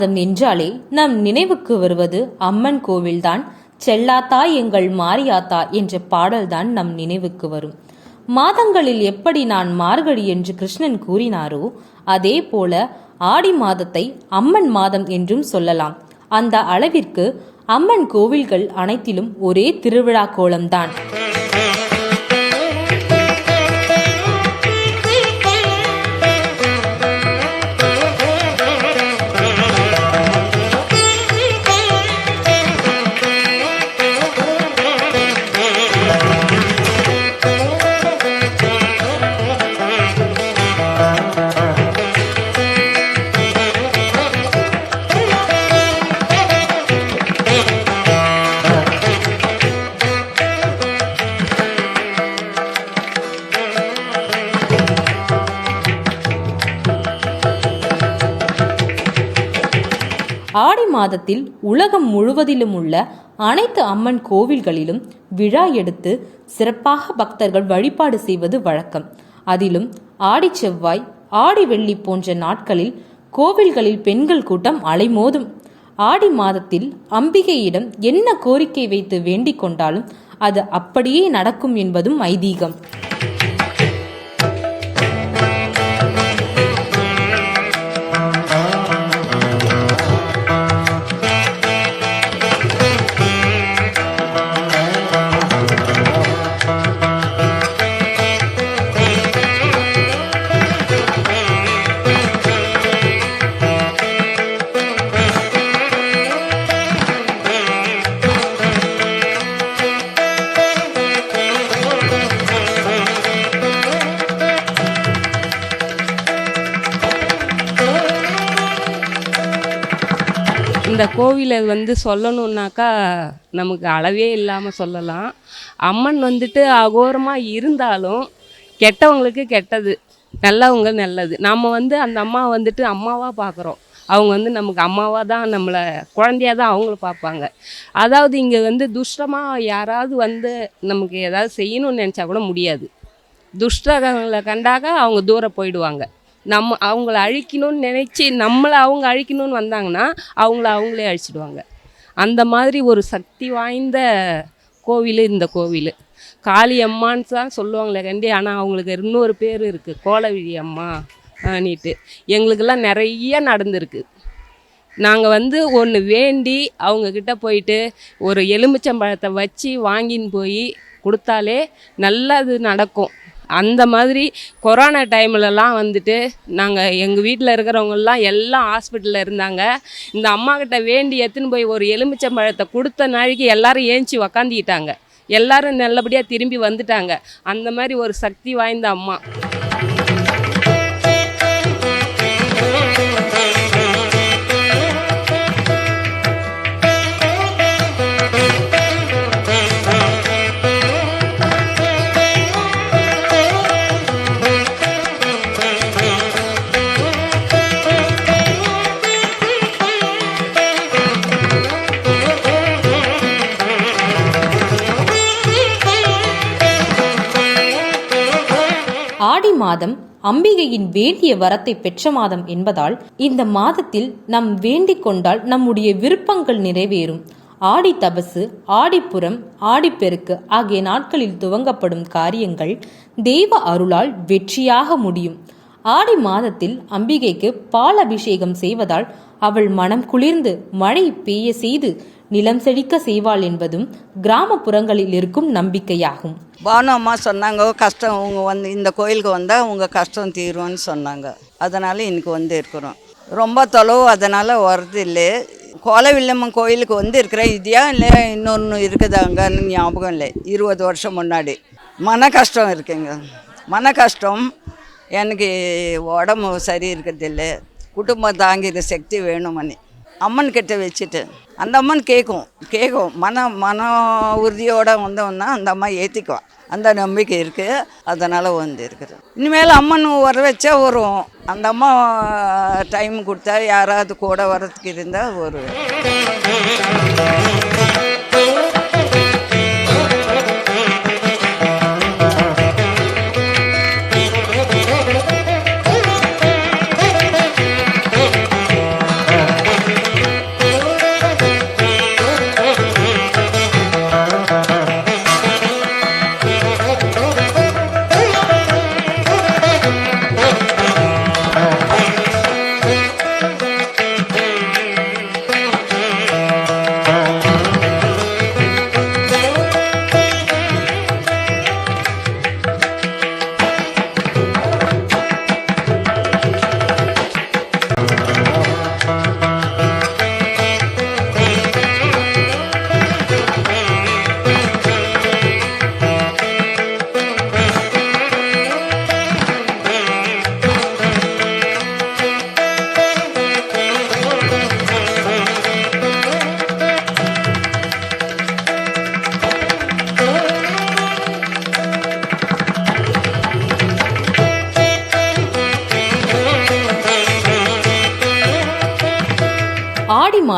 மாதம் என்றாலே நம் நினைவுக்கு வருவது அம்மன் கோவில்தான். செல்லாத்தா எங்கள் மாரியாத்தா என்ற பாடல்தான் நம் நினைவுக்கு வரும். மாதங்களில் எப்படி நான் மார்கழி என்று கிருஷ்ணன் கூறினாரோ அதே போல ஆடி மாதத்தை அம்மன் மாதம் என்றும் சொல்லலாம். அந்த அளவிற்கு அம்மன் கோவில்கள் அனைத்திலும் ஒரே திருவிழா கோலம்தான் மாதத்தில் உலகம் முழுவதிலும் உள்ள அனைத்து அம்மன் கோவில்களிலும் விழா எடுத்து சிறப்பாக பக்தர்கள் வழிபாடு செய்வது வழக்கம். அதிலும் ஆடி செவ்வாய் ஆடி வெள்ளி போன்ற நாட்களில் கோவில்களில் பெண்கள் கூட்டம் அலைமோதும். ஆடி மாதத்தில் அம்பிகையிடம் என்ன கோரிக்கை வைத்து வேண்டிக் கொண்டாலும் அது அப்படியே நடக்கும் என்பதும் ஐதீகம். இந்த கோவிலை வந்து சொல்லணுன்னாக்கா நமக்கு அளவே இல்லாமல் சொல்லலாம். அம்மன் வந்துட்டு அகோரமாக இருந்தாலும் கெட்டவங்களுக்கு கெட்டது நல்லவங்க நல்லது. நம்ம வந்து அந்த அம்மா வந்துட்டு அம்மாவாக பார்க்குறோம் அவங்க வந்து நமக்கு அம்மாவாக தான் நம்மளை குழந்தையாக தான் அவங்கள பார்ப்பாங்க. அதாவது இங்கே வந்து துஷ்டமாக யாராவது வந்து நமக்கு ஏதாவது செய்யணும்னு நினச்சா கூட முடியாது. துஷ்டங்களை கண்டாக அவங்க தூரம் போயிடுவாங்க. நம்ம அவங்கள அழிக்கணும்னு நினச்சி நம்மளை அவங்க அழிக்கணும்னு வந்தாங்கன்னா அவங்கள அவங்களே அழிச்சிடுவாங்க. அந்த மாதிரி ஒரு சக்தி வாய்ந்த கோவில் இந்த கோவில். காளி அம்மான்னு தான் சொல்லுவாங்களே கண்டி ஆனால் அவங்களுக்கு இன்னொரு பேர் இருக்குது கோலவிழி அம்மா நீட்டு எங்களுக்கெல்லாம் நிறைய நடந்திருக்கு. நாங்கள் வந்து ஒன்று வேண்டி அவங்கக்கிட்ட போயிட்டு ஒரு எலுமிச்சம்பழத்தை வச்சு வாங்கின்னு போய் கொடுத்தாலே நல்லது நடக்கும். அந்த மாதிரி கொரோனா டைம்லலாம் வந்துட்டு நாங்கள் எங்கள் வீட்டில் இருக்கிறவங்கெல்லாம் எல்லாம் ஹாஸ்பிட்டலில் இருந்தாங்க. இந்த அம்மாக்கிட்ட வேண்டி எடுத்துன்னு போய் ஒரு எலுமிச்சை பழத்தை கொடுத்த நாளைக்கு எல்லாரும் ஏஞ்சி உக்காந்துக்கிட்டாங்க. எல்லாரும் நல்லபடியாக திரும்பி வந்துட்டாங்க. அந்த மாதிரி ஒரு சக்தி வாய்ந்த அம்மா. மாதம் அம்பிகையின் வேண்டிய வரத்தை பெற்ற மாதம் என்பதால் இந்த மாதத்தில் நம் வேண்டிக் கொண்டால் நம்முடைய விருப்பங்கள் நிறைவேறும். ஆடி தபசு ஆடிப்புறம் ஆடிப்பெருக்கு ஆகிய நாட்களில் துவங்கப்படும் காரியங்கள் தெய்வ அருளால் வெற்றியாக முடியும். ஆடி மாதத்தில் அம்பிகைக்கு பால் அபிஷேகம் செய்வதால் அவள் மனம் குளிர்ந்து மழை பெய்ய செய்து நிலம் செழிக்க செய்வாள் என்பதும் கிராமப்புறங்களில் இருக்கும் நம்பிக்கையாகும். பானு அம்மா சொன்னாங்க கஷ்டம் உங்க வந்து இந்த கோயிலுக்கு வந்தால் உங்கள் கஷ்டம் தீரும்னு சொன்னாங்க. அதனால் இன்னைக்கு வந்து இருக்கிறோம். ரொம்ப தொலைவு அதனால் வர்றது இல்லை. கோலவில்லம்மன் கோயிலுக்கு வந்து இருக்கிற இதையா இல்லை இன்னொன்று இருக்குதாங்கன்னு ஞாபகம் இல்லை. இருபது வருஷம் முன்னாடி. மன கஷ்டம் இருக்குங்க. மன கஷ்டம் எனக்கு உடம்பு சரி இருக்கிறதில்ல குடும்பம் தாங்கிற சக்தி வேணுமணி அம்மன் கிட்ட வச்சுட்டு அந்த அம்மன் கேட்கும் கேட்கும் மன மன உறுதியோடு வந்தோம்னா அந்த அம்மா ஏற்றிக்குவா அந்த நம்பிக்கை இருக்குது அதனால் வந்து இருக்குது. இனிமேல் அம்மன் வர வச்சா வரும். அந்த அம்மா டைம் கொடுத்தா யாராவது கூட வரதுக்கு இருந்தால் வருவேன்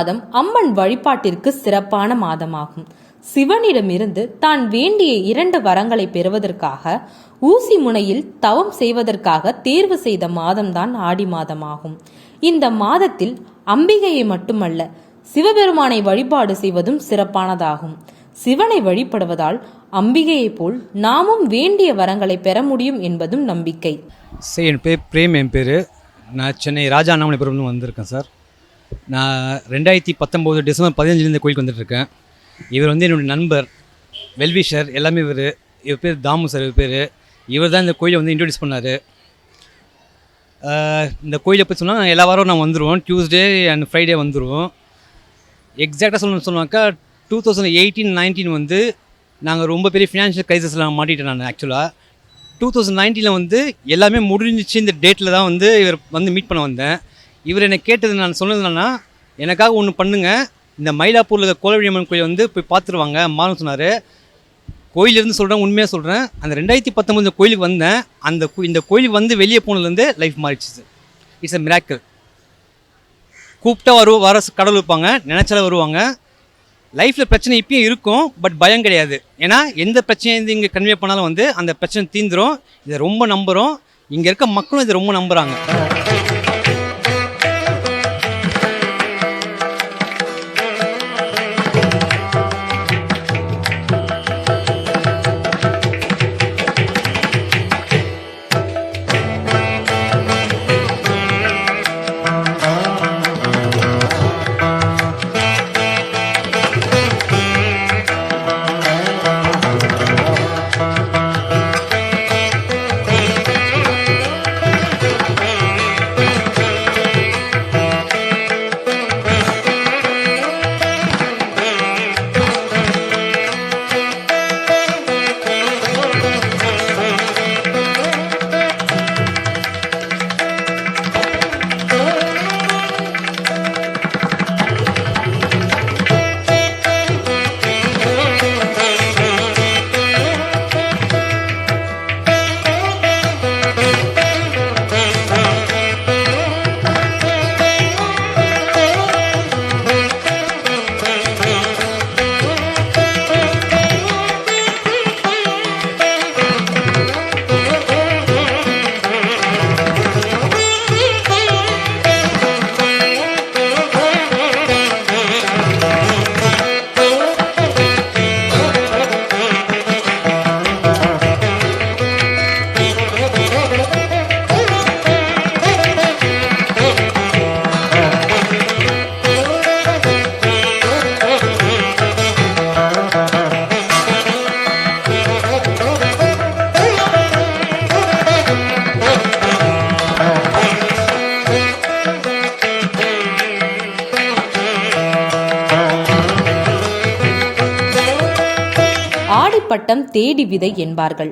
மாதம் அம்மன் வழிபாட்டிற்கு சிறப்பான மாதமாகும். சிவனிடமிருந்து தான் வேண்டிய இரண்டு வரங்களை பெறுவதற்காக ஊசி முனையில் தவம் செய்வதற்காக தேர்வு செய்த மாதம்தான் ஆடி மாதமாகும். இந்த மாதத்தில் அம்பிகையை மட்டுமல்ல சிவபெருமானை வழிபாடு செய்வதும் சிறப்பானதாகும். சிவனை வழிபடுவதால் அம்பிகையைப் போல் நாமும் வேண்டிய வரங்களை பெற முடியும் என்பதும் நம்பிக்கை. சார் என் பேர் பிரேம் என் பேர். நான் சென்னை ராஜா அண்ணாமலைபுரம்னு வந்திருக்கேன் சார். நான் ரெண்டாயிரத்தி பத்தொம்போது டிசம்பர் பதினஞ்சுலேருந்து கோயிலுக்கு வந்துட்டுருக்கேன். இவர் வந்து என்னுடைய நண்பர் வெல்விஷர் எல்லாமே இவர். இவர் பேர் தாமு சார் இவர் பேர். இவர் தான் இந்த கோயிலை வந்து இன்ட்ரடியூஸ் பண்ணார். இந்த கோயிலை பற்றி சொன்னால் எல்லா வாரம் நான் வந்துடுவோம் டியூஸ்டே அண்ட் ஃப்ரைடே வந்துடுவோம் எக்ஸாக்டாக சொல்லணும்னு சொன்னாக்கா டூ தௌசண்ட் எயிட்டீன் நைன்டீன் வந்து நாங்கள் ரொம்ப பெரிய ஃபினான்ஷியல் க்ரைசிஸில் மாட்டிட்டேன் நான் ஆக்சுவலாக டூ தௌசண்ட் நைன்டீனில் வந்து எல்லாமே முடிஞ்சிச்சு இந்த டேட்டில் தான் வந்து இவர் வந்து மீட் பண்ண வந்தேன். இவர் என்னை கேட்டது நான் சொன்னது என்னன்னா எனக்காக ஒன்று பண்ணுங்கள் இந்த மயிலாப்பூரில் இருக்க கோலவழியம்மன் கோயில் வந்து போய் பார்த்துருவாங்க. மாறும் சொன்னார். கோயிலிருந்து சொல்கிறேன் உண்மையாக சொல்கிறேன் அந்த ரெண்டாயிரத்தி பத்தொம்பது கோயிலுக்கு வந்தேன். அந்த கோ- இந்த கோயிலுக்கு வந்து வெளியே போனதுலேருந்து லைஃப் மாறிடுச்சு. இட்ஸ் அ மிராக்கல் கூப்பிட்டா வருவோம் வர கடவுள் வைப்பாங்க நினச்சால வருவாங்க. லைஃப்பில் பிரச்சனை இப்பயும் இருக்கும் பட் பயம் கிடையாது. ஏன்னா எந்த பிரச்சனையை வந்து இங்கே கன்வே பண்ணாலும் வந்து அந்த பிரச்சனை தீந்துடும் இதை ரொம்ப நம்புகிறோம் இங்கே இருக்க மக்களும் இதை ரொம்ப நம்புகிறாங்க ஆடிப்பட்டம் தேடி விதை என்பார்கள்.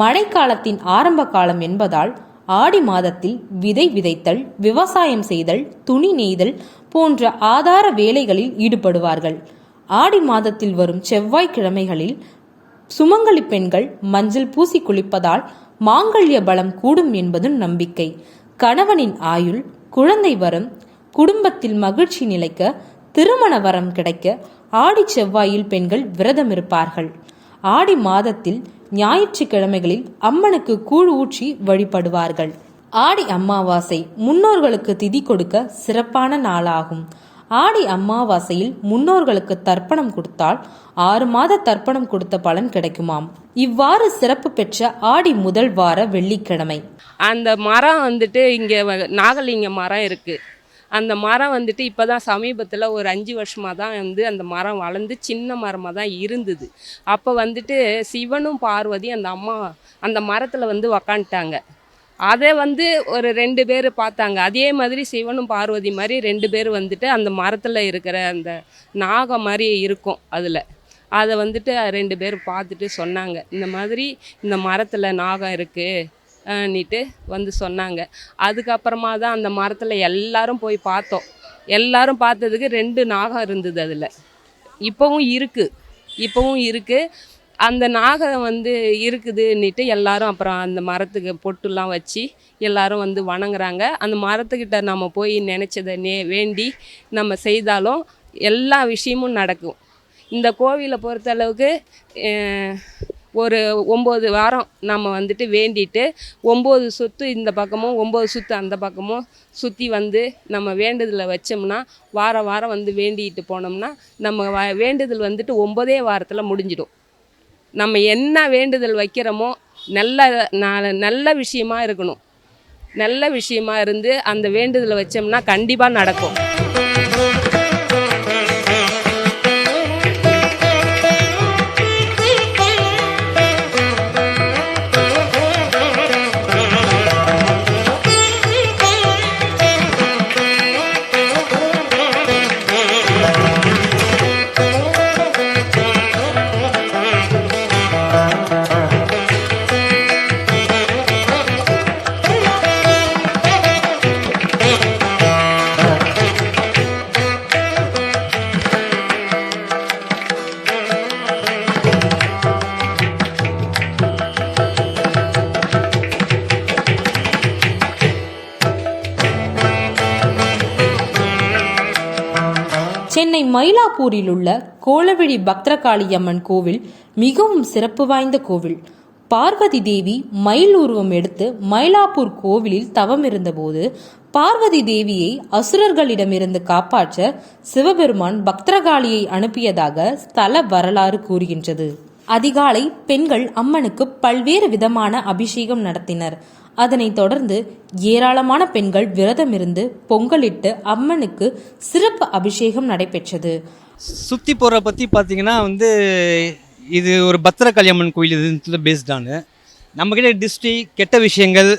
மழைக்காலத்தின் ஆரம்ப காலம் என்பதால் ஆடி மாதத்தில் விதை விதைத்தல் விவசாயம் செய்தல் துணி நெய்தல் போன்ற ஆதார வேலைகளில் ஈடுபடுவார்கள். ஆடி மாதத்தில் வரும் செவ்வாய்க்கிழமைகளில் சுமங்கலி பெண்கள் மஞ்சள் பூசி குளிப்பதால் மாங்கல்ய பலம் கூடும் என்பது நம்பிக்கை. கணவனின் ஆயுள் குழந்தை வரம் குடும்பத்தில் மகிழ்ச்சி நிலைக்க திருமண வரம் கிடைக்க ஆடி செவ்வாயில் பெண்கள் விரதம் இருப்பார்கள் ஆடி மாதத்தில் ஞாயிற்றுக்கிழமைகளில் அம்மனுக்கு கூழ் ஊற்றி வழிபடுவார்கள். ஆடி அமாவாசை முன்னோர்களுக்கு திதி கொடுக்க சிறப்பான நாளாகும். ஆடி அமாவாசையில் முன்னோர்களுக்கு தர்ப்பணம் கொடுத்தால் ஆறு மாத தர்ப்பணம் கொடுத்த பலன் கிடைக்குமாம். இவ்வாறு சிறப்பு பெற்ற ஆடி முதல் வார வெள்ளிக்கிழமை. அந்த மரம் வந்துட்டு இங்கே நாகலிங்க மரம் இருக்குது அந்த மரம் வந்துட்டு இப்போ தான் சமீபத்தில் ஒரு அஞ்சு வருஷமாக தான் வந்து அந்த மரம் வளர்ந்து சின்ன மரமாக தான் இருந்தது. அப்போ வந்துட்டு சிவனும் பார்வதி அந்த அம்மா அந்த மரத்தில் வந்து உக்காந்துட்டாங்க. அதை வந்து ஒரு ரெண்டு பேர் பார்த்தாங்க. அதே மாதிரி சிவனும் பார்வதி மாதிரி ரெண்டு பேர் வந்துட்டு அந்த மரத்தில் இருக்கிற அந்த நாகம் மாதிரி இருக்கும் அதில். அதை வந்துட்டு ரெண்டு பேர் பார்த்துட்டு சொன்னாங்க. இந்த மாதிரி இந்த மரத்தில் நாகம் இருக்குது நிட்டு வந்து சொன்னாங்க. அதுக்கப்புறமா தான் அந்த மரத்தில் எல்லாரும் போய் பார்த்தோம். எல்லாரும் பார்த்ததுக்கு ரெண்டு நாகம் இருந்தது அதில். இப்போவும் இருக்குது இப்போவும் இருக்குது அந்த நாகம் வந்து இருக்குதுன்னுட்டு எல்லாரும் அப்புறம் அந்த மரத்துக்கு பொட்டுலாம் வச்சு எல்லாரும் வந்து வணங்குறாங்க. அந்த மரத்துக்கிட்ட நம்ம போய் நினச்சதை நே வேண்டி நம்ம செய்தாலும் எல்லா விஷயமும் நடக்கும். இந்த கோவிலை பொறுத்தளவுக்கு ஒரு ஒம்பது வாரம் நம்ம வந்துட்டு வேண்டிட்டு ஒம்பது சுற்று இந்த பக்கமும் ஒம்பது சுற்று அந்த பக்கமும் சுற்றி வந்து நம்ம வேண்டுதலை வச்சோம்னா வாரம் வாரம் வந்து வேண்டிட்டு போனோம்னா நம்ம வ வேண்டுதல் வந்துட்டு ஒம்பதே வாரத்தில் முடிஞ்சிடும். நம்ம என்ன வேண்டுதல் வைக்கிறோமோ நல்ல நா- நல்ல விஷயமா இருக்கணும். நல்ல விஷயமா இருந்து அந்த வேண்டுதலை வச்சோம்னா கண்டிப்பாக நடக்கும். மயிலாப்பூரில் உள்ள கோலவிழி பக்தரகாளியம்மன் கோவில் மிகவும் சிறப்பு வாய்ந்த கோவில். பார்வதி தேவி மயில் உருவம் எடுத்து மயிலாப்பூர் கோவிலில் தவம் இருந்தபோது பார்வதி தேவியை அசுரர்களிடமிருந்து காப்பாற்ற சிவபெருமான் பக்தரகாளியை அனுப்பியதாக ஸ்தல வரலாறு கூறுகின்றது. அதிகாலை பெண்கள் அம்மனுக்கு பல்வேறு விதமான அபிஷேகம் நடத்தினர். அதனைத் தொடர்ந்து ஏராளமான பெண்கள் விரதமிருந்து பொங்கலிட்டு அம்மனுக்கு சிறப்பு அபிஷேகம் நடைபெற்றது. சுற்றி போகிற பற்றி பார்த்தீங்கன்னா வந்து இது ஒரு பத்திர அம்மன் கோயில் இது பேஸ்டானு நம்மக்கிட்ட டிஸ்ட்ரி கெட்ட விஷயங்கள்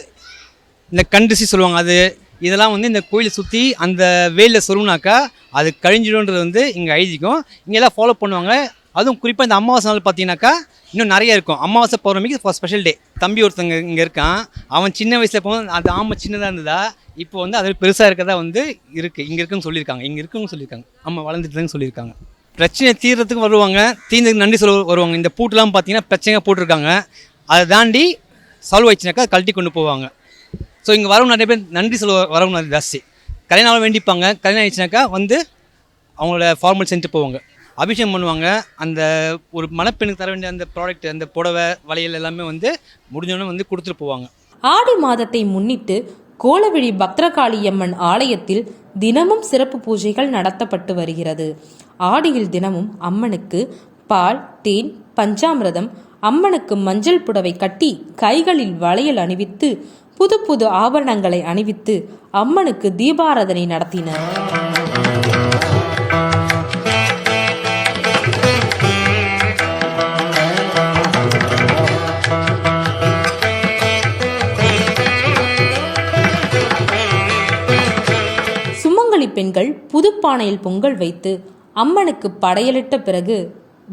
இந்த கண்டிசி சொல்லுவாங்க அது இதெல்லாம் வந்து இந்த கோயிலை சுற்றி அந்த வேலில் சொருனாக்கா அது கழிஞ்சிடும்ன்றது வந்து இங்கே ஐதீகம். இங்கே எல்லாம் ஃபாலோ பண்ணுவாங்க அதுவும் குறிப்பாக இந்த அமாவாசை நாள் பார்த்தீங்கன்னாக்கா இன்னும் நிறைய இருக்கும். அமாவாசை பௌர்ணமிக்கு ஃபார் ஸ்பெஷல் டே தம்பி ஒருத்தங்க இங்கே இருக்கான். அவன் சின்ன வயசில் போகும் அது ஆமாம் சின்னதாக இருந்ததா இப்போ வந்து அது பெருசாக இருக்கிறதா வந்து இருக்குது இங்கே இருக்குன்னு சொல்லியிருக்காங்க. இங்கே இருக்குன்னு சொல்லியிருக்காங்க. ஆமாம் வளர்ந்துட்டுன்னு சொல்லியிருக்காங்க. பிரச்சனை தீர்றதுக்கு வருவாங்க. தீர்ந்ததுக்கு நன்றி சொல்ல வருவாங்க. இந்த பூட்டெலாம் பார்த்தீங்கன்னா பிரச்சனையாக போட்டிருக்காங்க. அதை தாண்டி சால்வ் ஆயிடுச்சுனாக்கா கழட்டி கொண்டு போவாங்க. ஸோ இங்கே வரவங்க நிறைய பேர் நன்றி சொல்ல வரவங்க நிறைய ஜாஸ்தி. கல்யாணம் வேண்டிப்பாங்க. கல்யாணம் ஆயிடுச்சுனாக்கா வந்து அவங்களோட ஃபார்மல் செஞ்சுட்டு போவாங்க. அபிஷேகம் பண்ணுவாங்க. அந்த ஒரு மணப்பெண்ணுக்கு தர வேண்டிய அந்த ப்ராடக்ட் அந்த புடவை வளையல் எல்லாமே வந்து முடிஞ்சோடனே வந்து கொடுத்துட்டு போவாங்க. ஆடி மாதத்தை முன்னிட்டு கோலவிழி அம்மன் ஆலயத்தில் தினமும் சிறப்பு பூஜைகள் நடத்தப்பட்டு வருகிறது. ஆடியில் தினமும் அம்மனுக்கு பால் தேன் பஞ்சாமிரதம் அம்மனுக்கு மஞ்சள் புடவை கட்டி கைகளில் வளையல் அணிவித்து புது புது ஆபரணங்களை அணிவித்து அம்மனுக்கு தீபாராதனை நடத்தினர். பெண்கள் புதுப்பானையில் பொங்கல் வைத்து அம்மனுக்கு படையலிட்ட பிறகு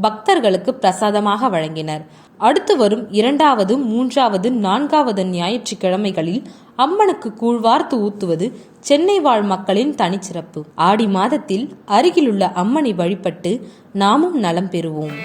பக்தர்களுக்கு பிரசாதமாக வழங்கினர். அடுத்து வரும் இரண்டாவது மூன்றாவது நான்காவது ஞாயிற்றுக்கிழமைகளில் அம்மனுக்கு கூழ்வார்த்து ஊத்துவது சென்னை வாழ் மக்களின் தனிச்சிறப்பு. ஆடி மாதத்தில் அருகிலுள்ள அம்மனை வழிபட்டு நாமும் நலம் பெறுவோம்.